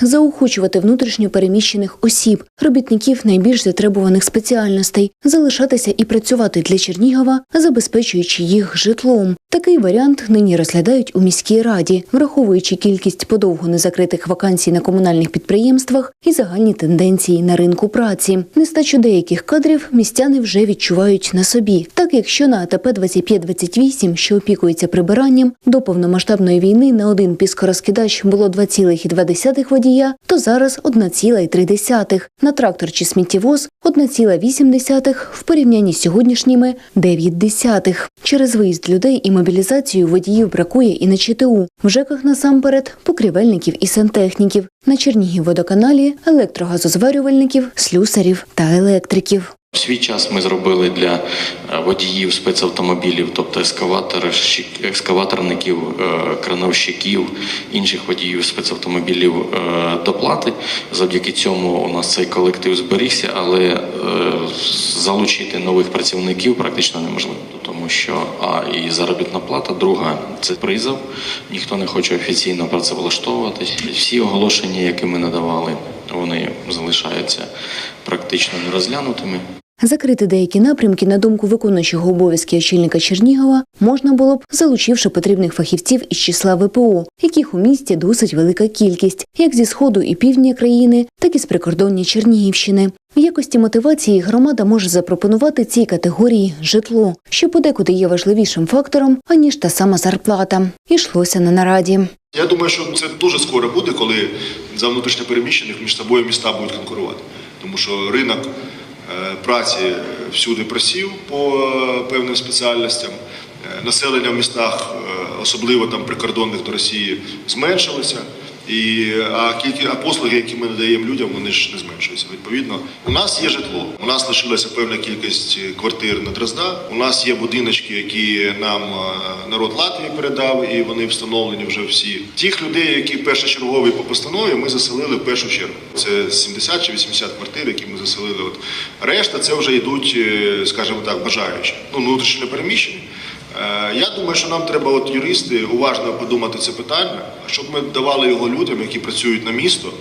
заохочувати внутрішньо переміщених осіб, робітників найбільш затребуваних спеціальностей, залишатися і працювати для Чернігова, забезпечуючи їх житлом. Такий варіант нині розглядають у міській раді, враховуючи кількість подовго незакритих вакансій на комунальних підприємствах і загальні тенденції на ринку праці. Нестачу деяких кадрів містяни вже відчувають на собі. Так, якщо на АТП 2528, що опікується прибиранням, до повномасштабної війни на один піскорозкидач було 2,2 водія, то зараз 1,3. На трактор чи сміттєвоз 1,8 в порівнянні з сьогоднішніми 9 десятих. Через виїзд людей і мобілізацію водіїв бракує і на ЧТУ. В ЖЕКах насамперед покрівельників і сантехніків. На Чернігів водоканалі електрогазозварювальників, слюсарів та електриків. В свій час ми зробили для е, водіїв спецавтомобілів, тобто екскаваторників, е, крановщиків, інших водіїв спецавтомобілів е, доплати. Завдяки цьому у нас цей колектив зберігся, але залучити нових працівників практично неможливо, тому що а і заробітна плата, друга це призов. Ніхто не хоче офіційно працевлаштовуватись. Всі оголошення, які ми надавали, вони залишаються практично нерозглянутими. Закрити деякі напрямки, на думку виконуючого обов'язки очільника Чернігова, можна було б, залучивши потрібних фахівців із числа ВПО, яких у місті досить велика кількість, як зі сходу і півдня країни, так і з прикордоння Чернігівщини. В якості мотивації громада може запропонувати цій категорії житло, що подекуди є важливішим фактором, аніж та сама зарплата. Ішлося на нараді. Я думаю, що це дуже скоро буде, коли за внутрішньопереміщених між собою міста будуть конкурувати. Тому що ринок праці всюди просів по е, певним спеціальностям. Е, Населення в містах, е, особливо там прикордонних до Росії, зменшилося. І, а, кількі, а послуги, які ми надаємо людям, вони ж не зменшуються. Відповідно, у нас є житло. У нас лишилася певна кількість квартир на Дрозда. У нас є будиночки, які нам е, народ Латвії передав, і вони встановлені вже всі. Тих людей, які першочергові по постанові, ми заселили в першу чергу. Це 70 чи 80 квартир, які ми заселили. От решта це вже йдуть, е, скажімо так, бажаючі. Ну внутрішньо переміщені. Е, Я думаю, що нам треба, от юристи, уважно подумати це питання, щоб ми давали його людям, які працюють на місто,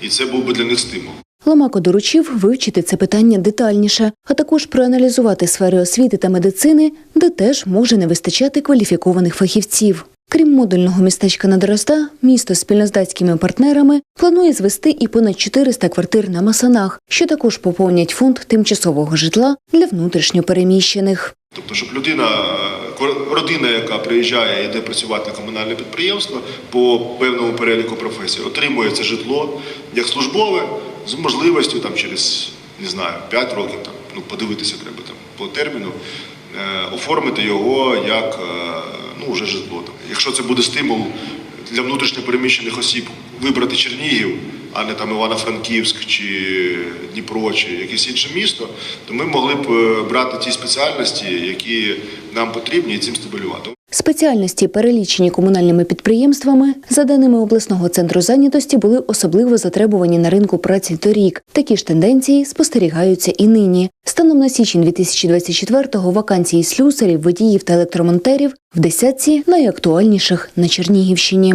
і це був би для них стимул. Ломако доручив вивчити це питання детальніше, а також проаналізувати сфери освіти та медицини, де теж може не вистачати кваліфікованих фахівців. Крім модульного містечка на Дороста, місто спільно з датськими партнерами планує звести і понад 400 квартир на Масанах, що також поповнять фонд тимчасового житла для внутрішньопереміщених. Тобто, щоб людина, е, родина, яка приїжджає і йде працювати на комунальне підприємство по певному переліку професій, отримує це житло як службове з можливістю там через не знаю 5 років там ну подивитися треба там по терміну, е, оформити його як е, ну вже житло. Там. Якщо це буде стимул для внутрішньопереміщених осіб вибрати Чернігів, а не там Івано-Франківськ чи Дніпро, чи якесь інше місто, то ми могли б е, брати ті спеціальності, які нам потрібні, і цим стимулювати. Спеціальності, перелічені комунальними підприємствами, за даними обласного центру зайнятості, були особливо затребувані на ринку праці торік. Такі ж тенденції спостерігаються і нині. Станом на січень 2024-го вакансії слюсарів, водіїв та електромонтерів в десятці найактуальніших на Чернігівщині.